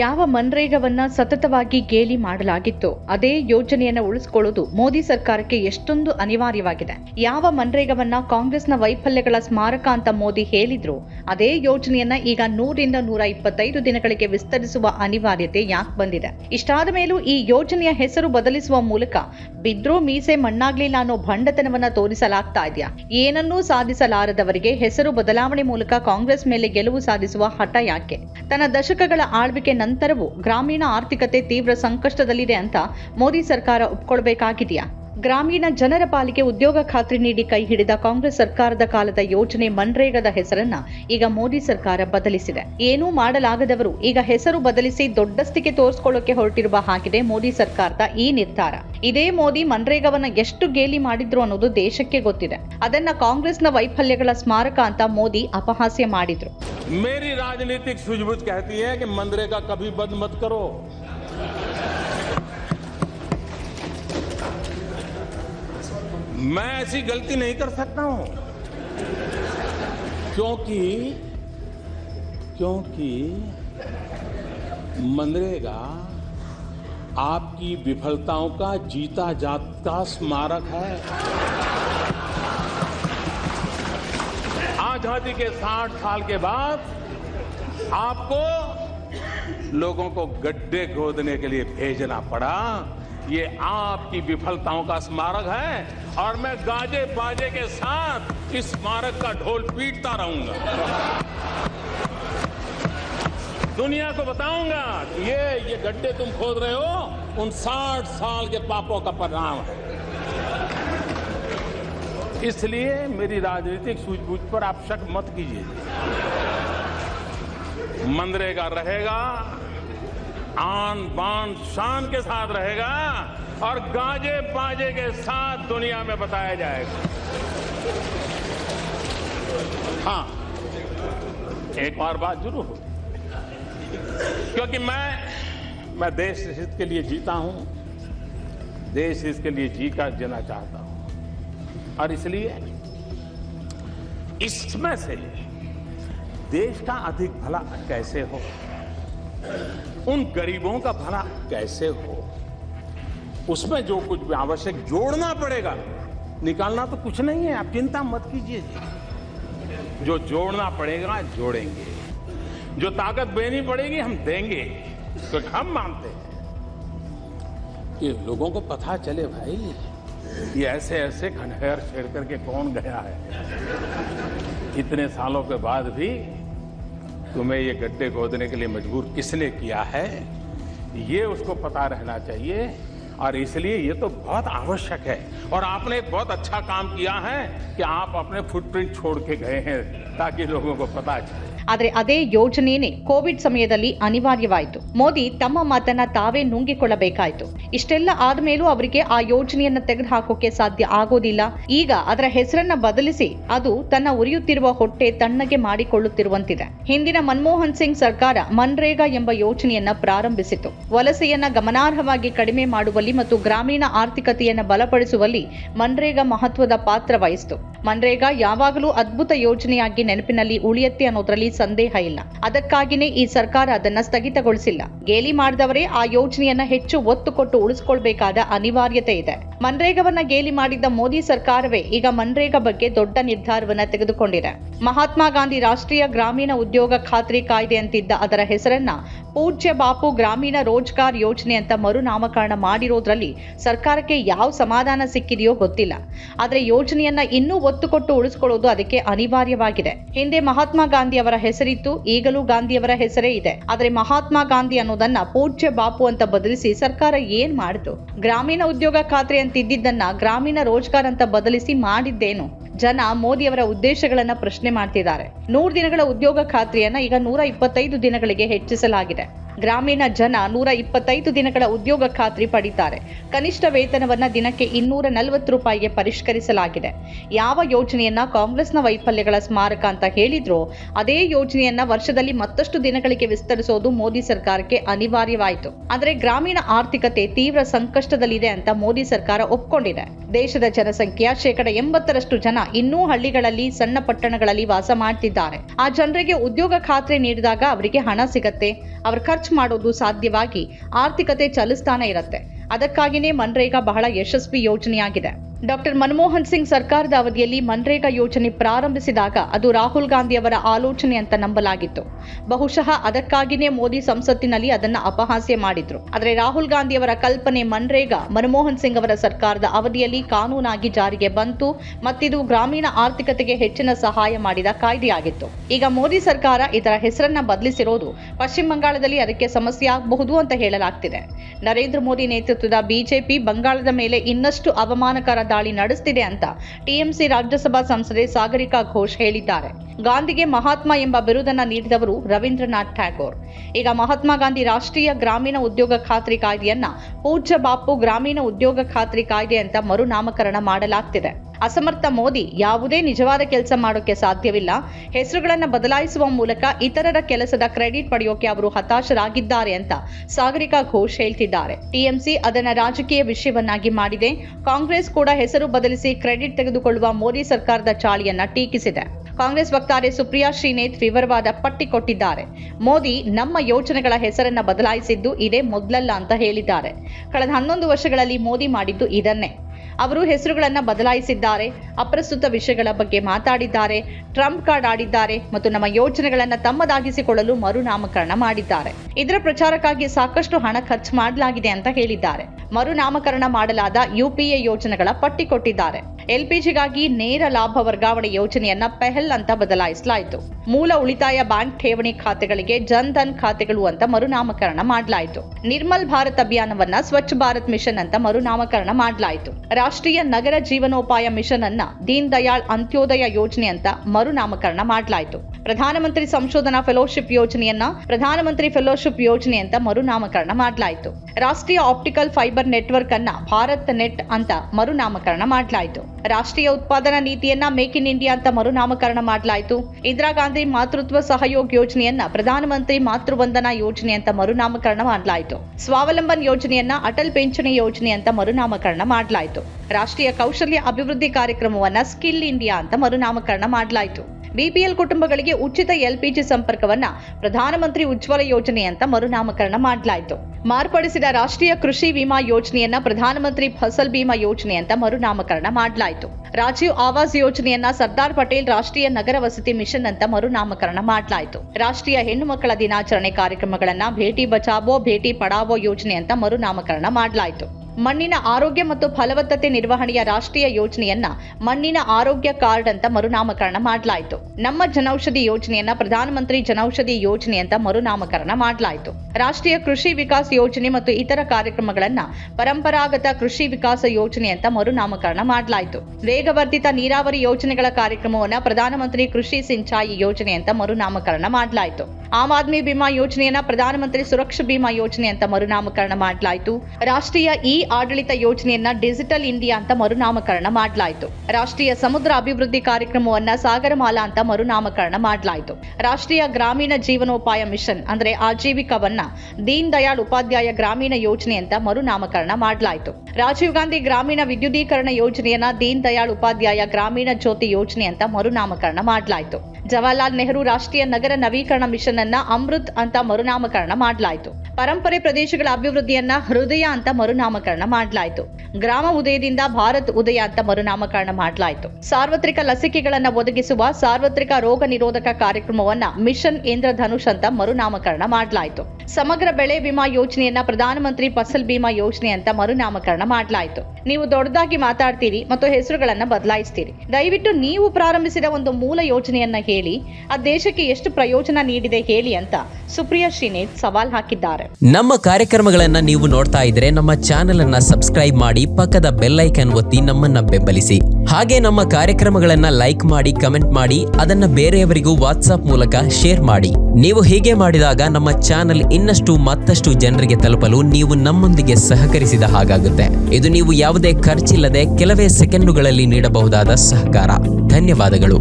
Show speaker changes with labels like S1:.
S1: ಯಾವ ಮನ್ರೇಗವನ್ನ ಸತತವಾಗಿ ಗೇಲಿ ಮಾಡಲಾಗಿತ್ತು ಅದೇ ಯೋಜನೆಯನ್ನ ಉಳಿಸಿಕೊಳ್ಳುವುದು ಮೋದಿ ಸರ್ಕಾರಕ್ಕೆ ಎಷ್ಟೊಂದು ಅನಿವಾರ್ಯವಾಗಿದೆ ಯಾವ ಮನ್ರೇಗವನ್ನ ಕಾಂಗ್ರೆಸ್ನ ವೈಫಲ್ಯಗಳ ಸ್ಮಾರಕ ಅಂತ ಮೋದಿ ಹೇಳಿದ್ರು ಅದೇ ಯೋಜನೆಯನ್ನ ಈಗ ನೂರಿಂದ ನೂರ ಇಪ್ಪತ್ತೈದು ದಿನಗಳಿಗೆ ವಿಸ್ತರಿಸುವ ಅನಿವಾರ್ಯತೆ ಯಾಕೆ ಬಂದಿದೆ ಇಷ್ಟಾದ ಮೇಲೂ ಈ ಯೋಜನೆಯ ಹೆಸರು ಬದಲಿಸುವ ಮೂಲಕ ಬಿದ್ರೂ ಮೀಸೆ ಮಣ್ಣಾಗ್ಲಿಲ್ಲ ಅನ್ನೋ ಭಂಡತನವನ್ನ ತೋರಿಸಲಾಗ್ತಾ ಇದೆಯಾ ಏನನ್ನೂ ಸಾಧಿಸಲಾರದವರಿಗೆ ಹೆಸರು ಬದಲಾವಣೆ ಮೂಲಕ ಕಾಂಗ್ರೆಸ್ ಮೇಲೆ ಗೆಲುವು ಸಾಧಿಸುವ ಹಠ ಯಾಕೆ ತನ್ನ ದಶಕಗಳ ಆಳ್ವಿಕೆ ನಂತರವೂ ಗ್ರಾಮೀಣ ಆರ್ಥಿಕತೆ ತೀವ್ರ ಸಂಕಷ್ಟದಲ್ಲಿದೆ ಅಂತ ಮೋದಿ ಸರ್ಕಾರ ಒಪ್ಕೊಳ್ಬೇಕಾಗಿದ್ಯಾ ಗ್ರಾಮೀಣ ಜನರ ಪಾಲಿಗೆ ಉದ್ಯೋಗ ಖಾತ್ರಿ ನೀಡಿ ಕೈ ಹಿಡಿದ ಕಾಂಗ್ರೆಸ್ ಸರ್ಕಾರದ ಕಾಲದ ಯೋಜನೆ ಮನ್ರೇಗದ ಹೆಸರನ್ನ ಈಗ ಮೋದಿ ಸರ್ಕಾರ ಬದಲಿಸಿದೆ ಏನೂ ಮಾಡಲಾಗದವರು ಈಗ ಹೆಸರು ಬದಲಿಸಿ ದೊಡ್ಡಸ್ತಿಗೆ ತೋರಿಸಿಕೊಳ್ಳೋಕೆ ಹೊರಟಿರುವ ಹಾಗಿದೆ ಮೋದಿ ಸರ್ಕಾರದ ಈ ನಿರ್ಧಾರ ಇದೇ ಮೋದಿ ಮನ್ರೇಗವನ್ನ ಎಷ್ಟು ಗೇಲಿ ಮಾಡಿದ್ರು ಅನ್ನೋದು ದೇಶಕ್ಕೆ ಗೊತ್ತಿದೆ ಅದನ್ನ ಕಾಂಗ್ರೆಸ್ನ ವೈಫಲ್ಯಗಳ ಸ್ಮಾರಕ ಅಂತ ಮೋದಿ ಅಪಹಾಸ್ಯ ಮಾಡಿದ್ರು
S2: ಮೇರಿ ರಾಜನೀತಿ ಸುಜಬುಜ್ कहती है कि ಬಂದ್ कभी ಕರೋ मैं ऐसी गलती नहीं कर सकता हूं क्योंकि क्योंकि मनरेगा आपकी विफलताओं का जीता जाता स्मारक है आजादी के 60 साल के बाद आपको लोगों को गड्ढे खोदने के लिए भेजना पड़ा ये आपकी विफलताओं का स्मारक है और मैं गाजे बाजे के साथ इस स्मारक का ढोल पीटता रहूंगा दुनिया को बताऊंगा कि ये ये गड्ढे तुम खोद रहे हो उन साठ साल के पापों का परिणाम है इसलिए मेरी राजनीतिक सूझबूझ पर आप शक मत कीजिए मंदरेगा रहेगा आन बान शान के साथ रहेगा और गाजे बाजे के साथ दुनिया में बताया जाएगा हाँ एक और बात जरूर हो क्योंकि मैं मैं देश हित के लिए जीता हूं देश हित के लिए जी का जीना चाहता हूं और इसलिए इसमें से देश का अधिक भला कैसे हो उन गरीबों का भला कैसे हो उसमें जो कुछ भी आवश्यक जोड़ना पड़ेगा निकालना तो कुछ नहीं है आप चिंता मत कीजिए जो जोड़ना पड़ेगा जोड़ेंगे जो ताकत देनी पड़ेगी हम देंगे तो हम मानते हैं कि लोगों को पता चले भाई ये ऐसे ऐसे खंडहर छेड़ करके कौन गया है इतने सालों के बाद भी तुम्हें ये गड्ढे खोदने के लिए मजबूर किसने किया है ये उसको पता रहना चाहिए और इसलिए ये तो बहुत आवश्यक है और आपने एक बहुत अच्छा काम किया है कि आप अपने फुटप्रिंट छोड़ के गए हैं ताकि लोगों को पता चले
S1: ಆದರೆ ಅದೇ ಯೋಜನೆಯೇ ಕೋವಿಡ್ ಸಮಯದಲ್ಲಿ ಅನಿವಾರ್ಯವಾಯಿತು ಮೋದಿ ತಮ್ಮ ಮಾತನ್ನ ತಾವೇ ನುಂಗಿಕೊಳ್ಳಬೇಕಾಯಿತು ಇಷ್ಟೆಲ್ಲ ಮೇಲೂ ಅವರಿಗೆ ಆ ಯೋಜನೆಯನ್ನ ತೆಗೆದು ಹಾಕೋಕೆ ಸಾಧ್ಯ ಆಗೋದಿಲ್ಲ ಈಗ ಅದರ ಹೆಸರನ್ನ ಬದಲಿಸಿ ಅದು ತನ್ನ ಉರಿಯುತ್ತಿರುವ ಹೊಟ್ಟೆ ತಣ್ಣಗೆ ಮಾಡಿಕೊಳ್ಳುತ್ತಿರುವಂತಿದೆ ಹಿಂದಿನ ಮನಮೋಹನ್ ಸಿಂಗ್ ಸರ್ಕಾರ ಮನ್ರೇಗಾ ಎಂಬ ಯೋಜನೆಯನ್ನ ಪ್ರಾರಂಭಿಸಿತು ವಲಸೆಯನ್ನ ಗಮನಾರ್ಹವಾಗಿ ಕಡಿಮೆ ಮಾಡುವಲ್ಲಿ ಮತ್ತು ಗ್ರಾಮೀಣ ಆರ್ಥಿಕತೆಯನ್ನು ಬಲಪಡಿಸುವಲ್ಲಿ ಮನ್ರೇಗಾ ಮಹತ್ವದ ಪಾತ್ರ ವಹಿಸಿತು ಮನ್ರೇಗಾ ಯಾವಾಗಲೂ ಅದ್ಭುತ ಯೋಜನೆಯಾಗಿ ನೆನಪಿನಲ್ಲಿ ಉಳಿಯತ್ತೆ ಅನ್ನೋದ್ರಲ್ಲಿ ಸಂದೇಹ ಇಲ್ಲ ಅದಕ್ಕಾಗಿನೇ ಈ ಸರ್ಕಾರ ಅದನ್ನ ಸ್ಥಗಿತಗೊಳಿಸಿಲ್ಲ ಗೇಲಿ ಮಾಡಿದವರೇ ಆ ಯೋಜನೆಯನ್ನ ಹೆಚ್ಚು ಒತ್ತು ಕೊಟ್ಟು ಉಳಿಸಿಕೊಳ್ಬೇಕಾದ ಅನಿವಾರ್ಯತೆ ಇದೆ ಮನ್ರೇಗಾವನ್ನ ಗೇಲಿ ಮಾಡಿದ್ದ ಮೋದಿ ಸರ್ಕಾರವೇ ಈಗ ಮನ್ರೇಗಾ ಬಗ್ಗೆ ದೊಡ್ಡ ನಿರ್ಧಾರವನ್ನ ತೆಗೆದುಕೊಂಡಿದೆ ಮಹಾತ್ಮ ಗಾಂಧಿ ರಾಷ್ಟ್ರೀಯ ಗ್ರಾಮೀಣ ಉದ್ಯೋಗ ಖಾತ್ರಿ ಕಾಯ್ದೆ ಅಂತಿದ್ದ ಅದರ ಹೆಸರನ್ನ ಪೂಜ್ಯ ಬಾಪು ಗ್ರಾಮೀಣ ರೋಜ್ಗಾರ್ ಯೋಜನೆ ಅಂತ ಮರುನಾಮಕರಣ ಮಾಡಿರೋದ್ರಲ್ಲಿ ಸರ್ಕಾರಕ್ಕೆ ಯಾವ ಸಮಾಧಾನ ಸಿಕ್ಕಿದೆಯೋ ಗೊತ್ತಿಲ್ಲ ಆದರೆ ಯೋಜನೆಯನ್ನ ಇನ್ನೂ ಒತ್ತು ಕೊಟ್ಟು ಉಳಿಸ್ಕೊಳ್ಳೋದು ಅದಕ್ಕೆ ಅನಿವಾರ್ಯವಾಗಿದೆ ಹಿಂದೆ ಮಹಾತ್ಮ ಗಾಂಧಿ ಅವರ ಹೆಸರಿತ್ತು ಈಗಲೂ ಗಾಂಧಿ ಅವರ ಹೆಸರೇ ಇದೆ ಆದರೆ ಮಹಾತ್ಮ ಗಾಂಧಿ ಅನ್ನೋದನ್ನ ಪೂಜ್ಯ ಬಾಪು ಅಂತ ಬದಲಿಸಿ ಸರ್ಕಾರ ಏನ್ ಮಾಡಿತು ಗ್ರಾಮೀಣ ಉದ್ಯೋಗ ಖಾತ್ರಿ ಅಂತ ಇದ್ದಿದ್ದನ್ನ ಗ್ರಾಮೀಣ ರೋಜ್ಗಾರ್ ಅಂತ ಬದಲಿಸಿ ಮಾಡಿದ್ದೇನು ಜನ ಮೋದಿಯವರ ಉದ್ದೇಶಗಳನ್ನ ಪ್ರಶ್ನೆ ಮಾಡ್ತಿದ್ದಾರೆ ನೂರು ದಿನಗಳ ಉದ್ಯೋಗ ಖಾತ್ರಿಯನ್ನ ಈಗ ನೂರ ಇಪ್ಪತ್ತೈದು ದಿನಗಳಿಗೆ ಹೆಚ್ಚಿಸಲಾಗಿದೆ ಗ್ರಾಮೀಣ ಜನ ನೂರ ಇಪ್ಪತ್ತೈದು ದಿನಗಳ ಉದ್ಯೋಗ ಖಾತ್ರಿ ಪಡಿತಾರೆ ಕನಿಷ್ಠ ವೇತನವನ್ನ ದಿನಕ್ಕೆ ಇನ್ನೂರ ನಲವತ್ತು ರೂಪಾಯಿಗೆ ಪರಿಷ್ಕರಿಸಲಾಗಿದೆ ಯಾವ ಯೋಜನೆಯನ್ನ ಕಾಂಗ್ರೆಸ್ನ ವೈಫಲ್ಯಗಳ ಸ್ಮಾರಕ ಅಂತ ಹೇಳಿದ್ರೋ ಅದೇ ಯೋಜನೆಯನ್ನ ವರ್ಷದಲ್ಲಿ ಮತ್ತಷ್ಟು ದಿನಗಳಿಗೆ ವಿಸ್ತರಿಸೋದು ಮೋದಿ ಸರ್ಕಾರಕ್ಕೆ ಅನಿವಾರ್ಯವಾಯಿತು ಆದರೆ ಗ್ರಾಮೀಣ ಆರ್ಥಿಕತೆ ತೀವ್ರ ಸಂಕಷ್ಟದಲ್ಲಿದೆ ಅಂತ ಮೋದಿ ಸರ್ಕಾರ ಒಪ್ಕೊಂಡಿದೆ ದೇಶದ ಜನಸಂಖ್ಯೆಯ ಶೇಕಡ ಎಂಬತ್ತರಷ್ಟು ಜನ ಇನ್ನೂ ಹಳ್ಳಿಗಳಲ್ಲಿ ಸಣ್ಣ ಪಟ್ಟಣಗಳಲ್ಲಿ ವಾಸ ಮಾಡ್ತಿದ್ದಾರೆ ಆ ಜನರಿಗೆ ಉದ್ಯೋಗ ಖಾತ್ರಿ ನೀಡಿದಾಗ ಅವರಿಗೆ ಹಣ ಸಿಗತ್ತೆ ಅವರ ಖರ್ಚು ಖರ್ಚು ಮಾಡೋದು ಸಾಧ್ಯವಾಗಿ ಆರ್ಥಿಕತೆ ಚಲಿಸ್ತಾನೆ ಇರುತ್ತೆ ಅದಕ್ಕಾಗಿಯೇ ಮನ್ರೇಗಾ ಬಹಳ ಯಶಸ್ವಿ ಯೋಜನೆಯಾಗಿದೆ ಡಾಕ್ಟರ್ ಮನಮೋಹನ್ ಸಿಂಗ್ ಸರ್ಕಾರದ ಅವಧಿಯಲ್ಲಿ ಮನ್ರೇಗಾ ಯೋಜನೆ ಪ್ರಾರಂಭಿಸಿದಾಗ ಅದು ರಾಹುಲ್ ಗಾಂಧಿ ಅವರ ಆಲೋಚನೆ ಅಂತ ನಂಬಲಾಗಿತ್ತು ಬಹುಶಃ ಅದಕ್ಕಾಗಿನೇ ಮೋದಿ ಸಂಸತ್ತಿನಲ್ಲಿ ಅದನ್ನ ಅಪಹಾಸ್ಯ ಮಾಡಿದ್ರು ಆದರೆ ರಾಹುಲ್ ಗಾಂಧಿ ಅವರ ಕಲ್ಪನೆ ಮನ್ರೇಗಾ ಮನಮೋಹನ್ ಸಿಂಗ್ ಅವರ ಸರ್ಕಾರದ ಅವಧಿಯಲ್ಲಿ ಕಾನೂನಾಗಿ ಜಾರಿಗೆ ಬಂತು ಮತ್ತಿದು ಗ್ರಾಮೀಣ ಆರ್ಥಿಕತೆಗೆ ಹೆಚ್ಚಿನ ಸಹಾಯ ಮಾಡಿದ ಕಾಯ್ದೆಯಾಗಿತ್ತು ಈಗ ಮೋದಿ ಸರ್ಕಾರ ಇದರ ಹೆಸರನ್ನ ಬದಲಿಸಿರೋದು ಪಶ್ಚಿಮ ಬಂಗಾಳದಲ್ಲಿ ಅದಕ್ಕೆ ಸಮಸ್ಯೆ ಆಗಬಹುದು ಅಂತ ಹೇಳಲಾಗ್ತಿದೆ ನರೇಂದ್ರ ಮೋದಿ ನೇತೃತ್ವದ ಬಿಜೆಪಿ ಬಂಗಾಳದ ಮೇಲೆ ಇನ್ನಷ್ಟು ಅವಮಾನಕರ ದಾಳಿ ನಡೆಸ್ತಿದೆ ಅಂತ ಟಿಎಂಸಿ ರಾಜ್ಯಸಭಾ ಸಂಸದೆ ಸಾಗರಿಕಾ ಘೋಷ್ ಹೇಳಿದ್ದಾರೆ ಗಾಂಧಿಗೆ ಮಹಾತ್ಮ ಎಂಬ ಬಿರುದನ್ನ ನೀಡಿದವರು ರವೀಂದ್ರನಾಥ್ ಠಾಗೋರ್ ಈಗ ಮಹಾತ್ಮ ಗಾಂಧಿ ರಾಷ್ಟ್ರೀಯ ಗ್ರಾಮೀಣ ಉದ್ಯೋಗ ಖಾತ್ರಿ ಕಾಯ್ದೆಯನ್ನ ಪೂಜ್ಯ ಬಾಪು ಗ್ರಾಮೀಣ ಉದ್ಯೋಗ ಖಾತ್ರಿ ಕಾಯ್ದೆ ಅಂತ ಮರುನಾಮಕರಣ ಮಾಡಲಾಗ್ತಿದೆ ಅಸಮರ್ಥ ಮೋದಿ ಯಾವುದೇ ನಿಜವಾದ ಕೆಲಸ ಮಾಡೋಕ್ಕೆ ಸಾಧ್ಯವಿಲ್ಲ ಹೆಸರುಗಳನ್ನು ಬದಲಾಯಿಸುವ ಮೂಲಕ ಇತರರ ಕೆಲಸದ ಕ್ರೆಡಿಟ್ ಪಡೆಯೋಕೆ ಅವರು ಹತಾಶರಾಗಿದ್ದಾರೆ ಅಂತ ಸಾಗರಿಕಾ ಘೋಷ್ ಹೇಳ್ತಿದ್ದಾರೆ ಟಿಎಂಸಿ ಅದನ್ನು ರಾಜಕೀಯ ವಿಷಯವನ್ನಾಗಿ ಮಾಡಿದೆ ಕಾಂಗ್ರೆಸ್ ಕೂಡ ಹೆಸರು ಬದಲಿಸಿ ಕ್ರೆಡಿಟ್ ತೆಗೆದುಕೊಳ್ಳುವ ಮೋದಿ ಸರ್ಕಾರದ ಚಾಳಿಯನ್ನ ಟೀಕಿಸಿದೆ ಕಾಂಗ್ರೆಸ್ ವಕ್ತಾರೆ ಸುಪ್ರಿಯಾ ಶ್ರೀನೇತ್ ವಿವರವಾದ ಪಟ್ಟಿ ಕೊಟ್ಟಿದ್ದಾರೆ ಮೋದಿ ನಮ್ಮ ಯೋಜನೆಗಳ ಹೆಸರನ್ನ ಬದಲಾಯಿಸಿದ್ದು ಇದೇ ಮೊದಲಲ್ಲ ಅಂತ ಹೇಳಿದ್ದಾರೆ ಕಳೆದ ಹನ್ನೊಂದು ವರ್ಷಗಳಲ್ಲಿ ಮೋದಿ ಮಾಡಿದ್ದು ಇದನ್ನೇ ಅವರು ಹೆಸರುಗಳನ್ನು ಬದಲಾಯಿಸಿದ್ದಾರೆ ಅಪ್ರಸ್ತುತ ವಿಷಯಗಳ ಬಗ್ಗೆ ಮಾತಾಡಿದ್ದಾರೆ ಟ್ರಂಪ್ ಕಾರ್ಡ್ ಆಡಿದ್ದಾರೆ ಮತ್ತು ನಮ್ಮ ಯೋಜನೆಗಳನ್ನು ತಮ್ಮದಾಗಿಸಿಕೊಳ್ಳಲು ಮರುನಾಮಕರಣ ಮಾಡಿದ್ದಾರೆ ಇದರ ಪ್ರಚಾರಕ್ಕಾಗಿ ಸಾಕಷ್ಟು ಹಣ ಖರ್ಚು ಮಾಡಲಾಗಿದೆ ಅಂತ ಹೇಳಿದ್ದಾರೆ ಮರುನಾಮಕರಣ ಮಾಡಲಾದ ಯುಪಿಎ ಯೋಜನೆಗಳ ಪಟ್ಟಿ ಕೊಟ್ಟಿದ್ದಾರೆ ಎಲ್ಪಿಜಿಗಾಗಿ ನೇರ ಲಾಭ ವರ್ಗಾವಣೆ ಯೋಜನೆಯನ್ನ ಪೆಹಲ್ ಅಂತ ಬದಲಾಯಿಸಲಾಯಿತು ಮೂಲ ಉಳಿತಾಯ ಬ್ಯಾಂಕ್ ಠೇವಣಿ ಖಾತೆಗಳಿಗೆ ಜನ್ ಧನ್ ಖಾತೆಗಳು ಅಂತ ಮರುನಾಮಕರಣ ಮಾಡಲಾಯಿತು ನಿರ್ಮಲ್ ಭಾರತ್ ಅಭಿಯಾನವನ್ನ ಸ್ವಚ್ಛ ಭಾರತ್ ಮಿಷನ್ ಅಂತ ಮರುನಾಮಕರಣ ಮಾಡಲಾಯಿತು ರಾಷ್ಟ್ರೀಯ ನಗರ ಜೀವನೋಪಾಯ ಮಿಷನ್ ಅನ್ನ ದೀನ್ ದಯಾಳ್ ಅಂತ್ಯೋದಯ ಯೋಜನೆ ಅಂತ ಮರುನಾಮಕರಣ ಮಾಡಲಾಯಿತು ಪ್ರಧಾನಮಂತ್ರಿ ಸಂಶೋಧನಾ ಫೆಲೋಶಿಪ್ ಯೋಜನೆಯನ್ನ ಪ್ರಧಾನಮಂತ್ರಿ ಫೆಲೋಶಿಪ್ ಯೋಜನೆ ಅಂತ ಮರುನಾಮಕರಣ ಮಾಡಲಾಯಿತು ರಾಷ್ಟ್ರೀಯ ಆಪ್ಟಿಕಲ್ ಫೈಬರ್ ನೆಟ್ವರ್ಕ್ ಅನ್ನ ಭಾರತ್ ನೆಟ್ ಅಂತ ಮರುನಾಮಕರಣ ಮಾಡಲಾಯಿತು ರಾಷ್ಟ್ರೀಯ ಉತ್ಪಾದನಾ ನೀತಿಯನ್ನ ಮೇಕ್ ಇನ್ ಇಂಡಿಯಾ ಅಂತ ಮರುನಾಮಕರಣ ಮಾಡಲಾಯಿತು ಇಂದಿರಾ ಗಾಂಧಿ ಮಾತೃತ್ವ ಸಹಯೋಗ ಯೋಜನೆಯನ್ನ ಪ್ರಧಾನಮಂತ್ರಿ ಮಾತೃವಂದನಾ ಯೋಜನೆ ಅಂತ ಮರುನಾಮಕರಣ ಮಾಡಲಾಯಿತು ಸ್ವಾವಲಂಬನ್ ಯೋಜನೆಯನ್ನ ಅಟಲ್ ಪಿಂಚಣಿ ಯೋಜನೆ ಅಂತ ಮರುನಾಮಕರಣ ಮಾಡಲಾಯಿತು ರಾಷ್ಟ್ರೀಯ ಕೌಶಲ್ಯ ಅಭಿವೃದ್ಧಿ ಕಾರ್ಯಕ್ರಮವನ್ನ ಸ್ಕಿಲ್ ಇಂಡಿಯಾ ಅಂತ ಮರುನಾಮಕರಣ ಮಾಡಲಾಯಿತು ಬಿಪಿಎಲ್ ಕುಟುಂಬಗಳಿಗೆ ಉಚಿತ ಎಲ್ಪಿಜಿ ಸಂಪರ್ಕವನ್ನ ಪ್ರಧಾನಮಂತ್ರಿ ಉಜ್ವಲ ಯೋಜನೆ ಅಂತ ಮರುನಾಮಕರಣ ಮಾಡಲಾಯಿತು ಮಾರ್ಪಡಿಸಿದ ರಾಷ್ಟ್ರೀಯ ಕೃಷಿ ವಿಮಾ ಯೋಜನೆಯನ್ನ ಪ್ರಧಾನಮಂತ್ರಿ ಫಸಲ್ ಬಿಮಾ ಯೋಜನೆ ಅಂತ ಮರುನಾಮಕರಣ ಮಾಡಲಾಯಿತು ರಾಜೀವ್ ಆವಾಸ್ ಯೋಜನೆಯನ್ನ ಸರ್ದಾರ್ ಪಟೇಲ್ ರಾಷ್ಟ್ರೀಯ ನಗರ ವಸತಿ ಮಿಷನ್ ಅಂತ ಮರುನಾಮಕರಣ ಮಾಡಲಾಯಿತು ರಾಷ್ಟ್ರೀಯ ಹೆಣ್ಣು ಮಕ್ಕಳ ದಿನಾಚರಣೆ ಕಾರ್ಯಕ್ರಮಗಳನ್ನ ಭೇಟಿ ಬಚಾವೋ ಭೇಟಿ ಪಡಾವೋ ಯೋಜನೆ ಅಂತ ಮರುನಾಮಕರಣ ಮಾಡಲಾಯಿತು ಮಣ್ಣಿನ ಆರೋಗ್ಯ ಮತ್ತು ಫಲವತ್ತತೆ ನಿರ್ವಹಣೆಯ ರಾಷ್ಟ್ರೀಯ ಯೋಜನೆಯನ್ನ ಮಣ್ಣಿನ ಆರೋಗ್ಯ ಕಾರ್ಡ್ ಅಂತ ಮರುನಾಮಕರಣ ಮಾಡಲಾಯಿತು ನಮ್ಮ ಜನೌಷಧಿ ಯೋಜನೆಯನ್ನ ಪ್ರಧಾನಮಂತ್ರಿ ಜನೌಷಧಿ ಯೋಜನೆ ಅಂತ ಮರುನಾಮಕರಣ ಮಾಡಲಾಯಿತು ರಾಷ್ಟ್ರೀಯ ಕೃಷಿ ವಿಕಾಸ್ ಯೋಜನೆ ಮತ್ತು ಇತರ ಕಾರ್ಯಕ್ರಮಗಳನ್ನು ಪರಂಪರಾಗತ ಕೃಷಿ ವಿಕಾಸ ಯೋಜನೆ ಅಂತ ಮರುನಾಮಕರಣ ಮಾಡಲಾಯಿತು ವೇಗವರ್ಧಿತ ನೀರಾವರಿ ಯೋಜನೆಗಳ ಕಾರ್ಯಕ್ರಮವನ್ನ ಪ್ರಧಾನಮಂತ್ರಿ ಕೃಷಿ ಸಿಂಚಾಯಿ ಯೋಜನೆ ಅಂತ ಮರುನಾಮಕರಣ ಮಾಡಲಾಯಿತು ಆಮ್ ಆದ್ಮಿ ಬಿಮಾ ಯೋಜನೆಯನ್ನ ಪ್ರಧಾನಮಂತ್ರಿ ಸುರಕ್ಷಾ ಬಿಮಾ ಯೋಜನೆ ಅಂತ ಮರುನಾಮಕರಣ ಮಾಡಲಾಯಿತು ರಾಷ್ಟ್ರೀಯ ಇ ಆಡಳಿತ ಯೋಜನೆಯನ್ನ ಡಿಜಿಟಲ್ ಇಂಡಿಯಾ ಅಂತ ಮರುನಾಮಕರಣ ಮಾಡಲಾಯಿತು ರಾಷ್ಟ್ರೀಯ ಸಮುದ್ರ ಅಭಿವೃದ್ಧಿ ಕಾರ್ಯಕ್ರಮವನ್ನ ಸಾಗರಮಾಲಾ ಅಂತ ಮರುನಾಮಕರಣ ಮಾಡಲಾಯಿತು ರಾಷ್ಟ್ರೀಯ ಗ್ರಾಮೀಣ ಜೀವನೋಪಾಯ ಮಿಷನ್ ಅಂದ್ರೆ ಆಜೀವಿಕವನ್ನ ದೀನ್ ದಯಾಳ್ ಉಪಾಧ್ಯಾಯ ಗ್ರಾಮೀಣ ಯೋಜನೆ ಅಂತ ಮರುನಾಮಕರಣ ಮಾಡಲಾಯಿತು ರಾಜೀವ್ ಗಾಂಧಿ ಗ್ರಾಮೀಣ ವಿದ್ಯುದೀಕರಣ ಯೋಜನೆಯನ್ನ ದೀನ್ ದಯಾಳ್ ಉಪಾಧ್ಯಾಯ ಗ್ರಾಮೀಣ ಜ್ಯೋತಿ ಯೋಜನೆ ಅಂತ ಮರುನಾಮಕರಣ ಮಾಡಲಾಯಿತು ಜವಾಹರ್ಲಾಲ್ ನೆಹರು ರಾಷ್ಟ್ರೀಯ ನಗರ ನವೀಕರಣ ಮಿಷನ್ ಅನ್ನ ಅಮೃತ್ ಅಂತ ಮರುನಾಮಕರಣ ಮಾಡಲಾಯಿತು ಪರಂಪರೆ ಪ್ರದೇಶಗಳ ಅಭಿವೃದ್ಧಿಯನ್ನ ಹೃದಯ ಅಂತ ಮರುನಾಮಕರಣ ಮಾಡಲಾಯಿತು ಗ್ರಾಮ ಉದಯದಿಂದ ಭಾರತ್ ಉದಯ ಅಂತ ಮರುನಾಮಕರಣ ಮಾಡಲಾಯಿತು ಸಾರ್ವತ್ರಿಕ ಲಸಿಕೆಗಳನ್ನ ಒದಗಿಸುವ ಸಾರ್ವತ್ರಿಕ ರೋಗ ನಿರೋಧಕ ಕಾರ್ಯಕ್ರಮವನ್ನ ಮಿಷನ್ ಧನುಷ್ ಅಂತ ಮರುನಾಮಕರಣ ಮಾಡಲಾಯಿತು ಸಮಗ್ರ ಬೆಳೆ ವಿಮಾ ಯೋಜನೆಯನ್ನ ಪ್ರಧಾನಮಂತ್ರಿ ಫಸಲ್ ಬಿಮಾ ಯೋಜನೆ ಅಂತ ಮರುನಾಮಕರಣ ಮಾಡಲಾಯಿತು ನೀವು ದೊಡ್ಡದಾಗಿ ಮಾತಾಡ್ತೀರಿ ಮತ್ತು ಹೆಸರುಗಳನ್ನ ಬದಲಾಯಿಸ್ತೀರಿ ದಯವಿಟ್ಟು ನೀವು ಪ್ರಾರಂಭಿಸಿದ ಒಂದು ಮೂಲ ಯೋಜನೆಯನ್ನ ಹೇಳಿ ಆ ದೇಶಕ್ಕೆ ಎಷ್ಟು ಪ್ರಯೋಜನ ನೀಡಿದೆ ಹೇಳಿ ಅಂತ ಸುಪ್ರಿಯಾ ಶ್ರೀನೇತ್ ಸವಾಲ್ ಹಾಕಿದ್ದಾರೆ
S3: ನಮ್ಮ ಕಾರ್ಯಕ್ರಮಗಳನ್ನ ನೀವು ನೋಡ್ತಾ ಇದ್ರೆ ನಮ್ಮ ಚಾನೆಲ್ ಅನ್ನ ಸಬ್ಸ್ಕ್ರೈಬ್ ಮಾಡಿ ಪಕ್ಕದ ಬೆಲ್ಲೈಕನ್ ಒತ್ತಿ ನಮ್ಮನ್ನ ಬೆಂಬಲಿಸಿ ಹಾಗೆ ನಮ್ಮ ಕಾರ್ಯಕ್ರಮಗಳನ್ನ ಲೈಕ್ ಮಾಡಿ ಕಮೆಂಟ್ ಮಾಡಿ ಅದನ್ನ ಬೇರೆಯವರಿಗೂ ವಾಟ್ಸ್ಆಪ್ ಮೂಲಕ ಶೇರ್ ಮಾಡಿ ನೀವು ಹೀಗೆ ಮಾಡಿದಾಗ ನಮ್ಮ ಚಾನೆಲ್ ಇನ್ನಷ್ಟು ಮತ್ತಷ್ಟು ಜನರಿಗೆ ತಲುಪಲು ನೀವು ನಮ್ಮೊಂದಿಗೆ ಸಹಕರಿಸಿದ ಹಾಗಾಗುತ್ತೆ ಇದು ನೀವು ಯಾವುದೇ ಖರ್ಚಿಲ್ಲದೆ ಕೆಲವೇ ಸೆಕೆಂಡುಗಳಲ್ಲಿ ನೀಡಬಹುದಾದ ಸಹಕಾರ ಧನ್ಯವಾದಗಳು